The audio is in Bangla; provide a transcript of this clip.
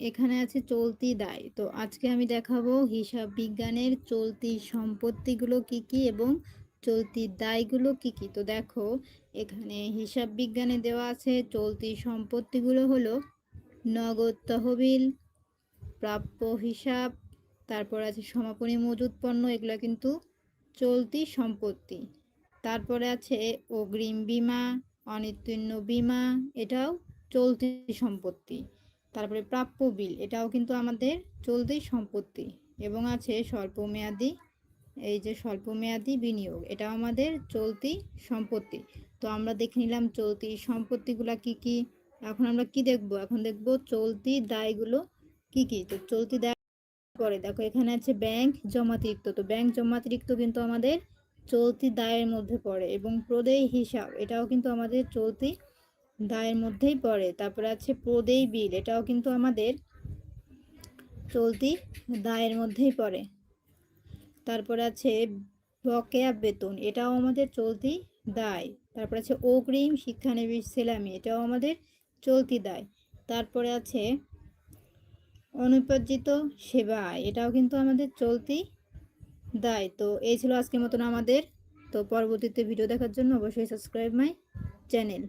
এখানে আছে চলতি দায়। তো আজকে আমি দেখাবো হিসাব বিজ্ঞানের চলতি সম্পত্তিগুলো কি কি এবং চলতি দায়গুলো কি কি। তো দেখো, এখানে হিসাব বিজ্ঞানে দেওয়া আছে চলতি সম্পত্তিগুলো হলো নগদ তহবিল, প্রাপ্য হিসাব, তারপর আছে সমাপনী মজুদ পণ্য, এগুলো কিন্তু চলতি সম্পত্তি। তারপরে আছে অগ্রিম বিমা অনিত্যন্ন বিমা, এটাও চলতি সম্পত্তি। তারপরে প্রাপ্য বিল, এটাও কিন্তু আমাদের চলতি সম্পত্তি। এবং আছে স্বল্পমেয়াদী, এই যে স্বল্পমেয়াদী বিনিয়োগ, এটাও আমাদের চলতি সম্পত্তি। তো আমরা দেখে নিলাম চলতি সম্পত্তিগুলো কি কি, এখন আমরা কি দেখব? এখন দেখব চলতি দায়গুলো কি কি? তো চলতি দায় পরে দেখো, এখানে আছে ব্যাংক জমাতিরিক্ত, তো ব্যাংক জমাতিরিক্ত কিন্তু আমাদের চলতি দায়ের মধ্যে পড়ে এবং প্রদেয় হিসাব, এটাও কিন্তু আমাদের চলতি দায়ের মধ্যেই পড়ে। তারপরে আছে প্রদেয় বিল। এটাও কিন্তু আমাদের চলতি দায়ের মধ্যেই পড়ে। তারপরে আছে বকেয়া বেতন। এটাও আমাদের চলতি দায়। তারপরে আছে অগ্রিম শিক্ষানবিশ সেলামি। এটাও আমাদের চলতি দায়। তারপরে আছে অনুপার্জিত সেবা। এটাও কিন্তু আমাদের চলতি দায়। তো এই ছিল আজকের মতন আমাদের। তো পরবর্তীতে ভিডিও দেখার জন্য অবশ্যই সাবস্ক্রাইব মাই চ্যানেল